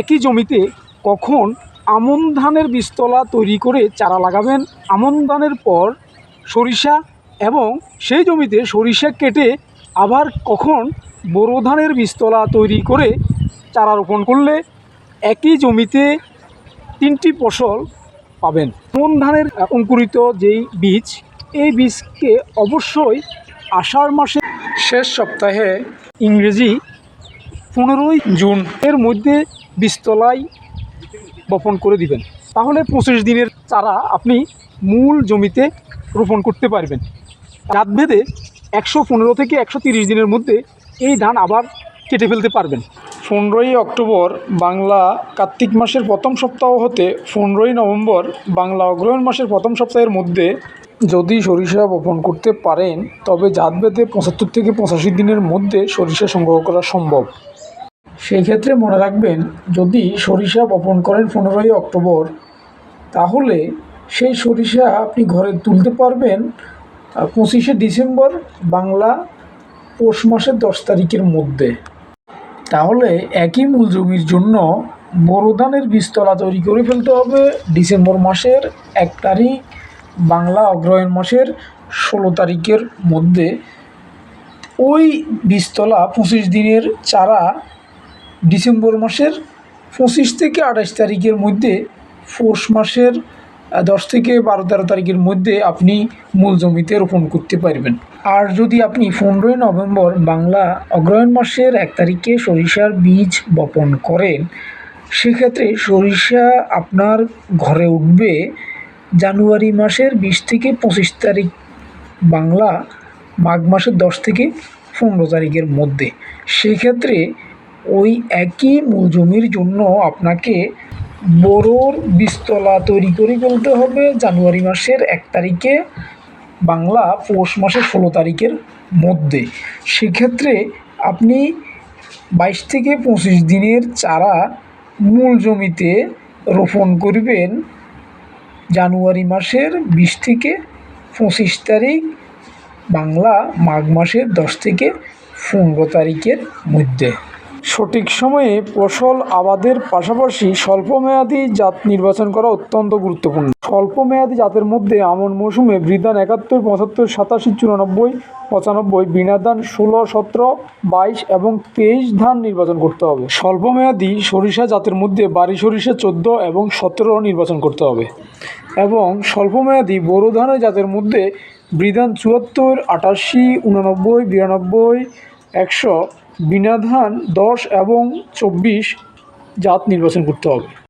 একই জমিতে কখন আমন ধানের বীজতলা তৈরি করে চারা লাগাবেন? আমন ধানের পর সরিষা এবং সেই জমিতে সরিষা কেটে আবার কখন বোরো ধানের বীজতলা তৈরি করে চারা রোপণ করলে একই জমিতে তিনটি ফসল পাবেন? আমন ধানের অঙ্কুরিত যেই বীজ, এই বীজকে অবশ্যই আষাঢ় মাসে শেষ সপ্তাহে ইংরেজি পনেরোই জুন এর মধ্যে বীজতলায় বপন করে দিবেন। তাহলে পঁচিশ দিনের চারা আপনি মূল জমিতে রোপণ করতে পারবেন। রাত ভেদে একশো পনেরো থেকে একশো তিরিশ দিনের মধ্যে এই ধান আবার কেটে ফেলতে পারবেন। পনেরোই অক্টোবর বাংলা কার্তিক মাসের প্রথম সপ্তাহ হতে পনেরোই নভেম্বর বাংলা অগ্রহায়ণ মাসের প্রথম সপ্তাহের মধ্যে যদি সরিষা বপন করতে পারেন, তবে জাত ভেদে পঁচাত্তর থেকে পঁচাশি দিনের মধ্যে সরিষা সংগ্রহ করা সম্ভব। সেই ক্ষেত্রে মনে রাখবেন, যদি সরিষা বপন করেন পনেরোই অক্টোবর, তাহলে সেই সরিষা আপনি ঘরে তুলতে পারবেন পঁচিশে ডিসেম্বর বাংলা পৌষ মাসের দশ তারিখের মধ্যে। তাহলে একই মূল জমির জন্য বোরো ধানের তৈরি করে ফেলতে হবে, ডিসেম্বর মাসের এক তারিখ, বাংলা অগ্রহায়ণ মাসের ষোলো তারিখের মধ্যে। ওই বীজতলা পঁচিশ দিনের চারা ডিসেম্বর মাসের পঁচিশ থেকে আঠাশ তারিখের মধ্যে, পৌষ মাসের দশ থেকে বারো তেরো তারিখের মধ্যে আপনি মূল জমিতে রোপণ করতে পারবেন। আর যদি আপনি পনেরোই নভেম্বর বাংলা অগ্রহায়ণ মাসের এক তারিখে সরিষার বীজ বপন করেন, সেক্ষেত্রে সরিষা আপনার ঘরে উঠবে জানুয়ারি মাসের বিশ থেকে পঁচিশ তারিখ বাংলা, মাঘ মাসের দশ থেকে পনেরো তারিখের মধ্যে। সেক্ষেত্রে ওই একই মূল জমির জন্য আপনাকে বোরোর বীজতলা তৈরি করে ফেলতে হবে জানুয়ারি মাসের এক তারিখে, বাংলা পৌষ মাসের ষোলো তারিখের মধ্যে। সেক্ষেত্রে আপনি বাইশ থেকে পঁচিশ দিনের চারা মূল জমিতে রোপণ করবেন জানুয়ারি মাসের বিশ থেকে পঁচিশ তারিখ, বাংলা মাঘ মাসের দশ থেকে পনেরো তারিখের মধ্যে। সঠিক সময়ে ফসল আবাদের পাশাপাশি স্বল্পমেয়াদী জাত নির্বাচন করা অত্যন্ত গুরুত্বপূর্ণ। স্বল্পমেয়াদী জাতের মধ্যে আমন মৌসুমে বৃদান একাত্তর, পঁচাত্তর, সাতাশি, চুরানব্বই, পঁচানব্বই বিনা ধান ষোলো, সতেরো, বাইশ এবং তেইশ ধান নির্বাচন করতে হবে। স্বল্পমেয়াদী সরিষা জাতের মধ্যে বাড়ি সরিষা চোদ্দ এবং সতেরো নির্বাচন করতে হবে এবং স্বল্পমেয়াদী বোরো ধানের জাতের মধ্যে বৃদান চুয়াত্তর, আটাশি, উনানব্বই, বিরানব্বই, একশো বিনা ধান দশ এবং চব্বিশ জাত নির্বাচন করতে হবে।